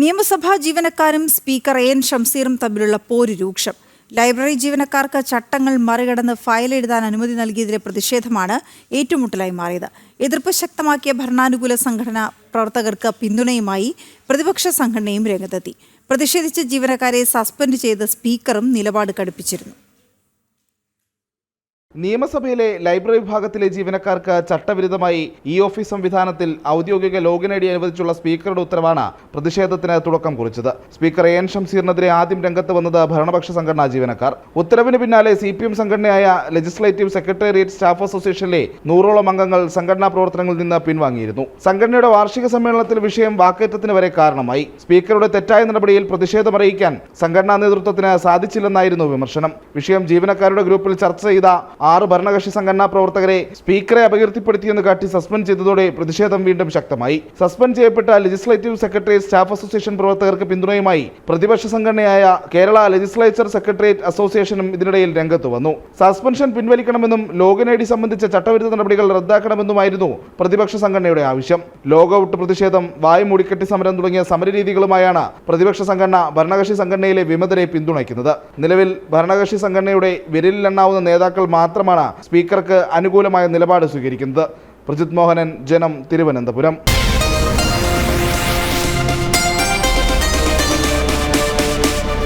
നിയമസഭാ ജീവനക്കാരും speaker N ഷംസീറും തമ്മിലുള്ള പോര് രൂക്ഷം. ലൈബ്രറി ജീവനക്കാർക്ക് ചട്ടങ്ങൾ മറികടന്ന് ഫയൽ എഴുതാൻ അനുമതി നൽകിയതിലെ പ്രതിഷേധമാണ് ഏറ്റുമുട്ടലായി മാറിയത്. എതിർപ്പ് ശക്തമാക്കിയ ഭരണാനുകൂല സംഘടന പ്രവർത്തകർക്ക് പിന്തുണയുമായി പ്രതിപക്ഷ സംഘടനയും രംഗത്തെത്തി. പ്രതിഷേധിച്ച ജീവനക്കാരെ സസ്പെൻഡ് ചെയ്ത സ്പീക്കറും നിലപാട് കടുപ്പിച്ചിരുന്നു. നിയമസഭയിലെ ലൈബ്രറി വിഭാഗത്തിലെ ജീവനക്കാർക്ക് ചട്ടവിരുദ്ധമായി ഇ ഓഫീസ് സംവിധാനത്തിൽ ഔദ്യോഗിക ലോഗിൻ ഐ ഡി അനുവദിച്ചുള്ള സ്പീക്കറുടെ ഉത്തരവാണ് പ്രതിഷേധത്തിന് തുടക്കം കുറിച്ചത്. സ്പീക്കർ എ എൻ ഷംസീറിനെതിരെ ആദ്യം രംഗത്ത് വന്നത് ഭരണപക്ഷ സംഘടനാ ജീവനക്കാർ. ഉത്തരവിന് പിന്നാലെ സി പി എം സംഘടനയായ ലെജിസ്ലേറ്റീവ് സെക്രട്ടേറിയറ്റ് സ്റ്റാഫ് അസോസിയേഷനിലെ നൂറോളം അംഗങ്ങൾ സംഘടനാ പ്രവർത്തനങ്ങളിൽ നിന്ന് പിൻവാങ്ങിയിരുന്നു. സംഘടനയുടെ വാർഷിക സമ്മേളനത്തിൽ വിഷയം വാക്കേറ്റത്തിന് വരെ കാരണമായി. സ്പീക്കറുടെ തെറ്റായ നടപടിയിൽ പ്രതിഷേധമറിയിക്കാൻ സംഘടനാ നേതൃത്വത്തിന് സാധിച്ചില്ലെന്നായിരുന്നു വിമർശനം. വിഷയം ജീവനക്കാരുടെ ഗ്രൂപ്പിൽ ചർച്ച ചെയ്ത ആറ് ഭരണകക്ഷി സംഘടനാ പ്രവർത്തകരെ സ്പീക്കറെ അപകീർത്തിപ്പെടുത്തിയെന്ന് കാട്ടി സസ്പെൻഡ് ചെയ്തതോടെ പ്രതിഷേധം വീണ്ടും ശക്തമായി. സസ്പെൻഡ് ചെയ്യപ്പെട്ട ലെജിസ്ലേറ്റീവ് സെക്രട്ടറി സ്റ്റാഫ് അസോസിയേഷൻ പ്രവർത്തകർക്ക് പിന്തുണയുമായി പ്രതിപക്ഷ സംഘടനയായ കേരള ലെജിസ്ലേച്ചർ സെക്രട്ടേറിയറ്റ് അസോസിയേഷനും ഇതിനിടയിൽ രംഗത്ത് വന്നു. സസ്പെൻഷൻ പിൻവലിക്കണമെന്നും ലോഗിൻ ഐ ഡി സംബന്ധിച്ച ചട്ടവിരുദ്ധ നടപടികൾ റദ്ദാക്കണമെന്നുമായിരുന്നു പ്രതിപക്ഷ സംഘടനയുടെ ആവശ്യം. ലോഗൌട്ട് പ്രതിഷേധം വായു മൂടിക്കെട്ടി സമരം തുടങ്ങിയ സമരരീതികളുമായാണ് പ്രതിപക്ഷ സംഘടന ഭരണകക്ഷി സംഘടനയിലെ വിമതരെ പിന്തുണയ്ക്കുന്നത്. നിലവിൽ ഭരണകക്ഷി സംഘടനയുടെ വിരലിലെണ്ണാവുന്ന നേതാക്കൾ മാത്രമാണ് സ്പീക്കർക്ക് അനുകൂലമായ നിലപാട് സ്വീകരിക്കുന്നത്. പ്രജിത് മോഹനൻ ജനം തിരുവനന്തപുരം.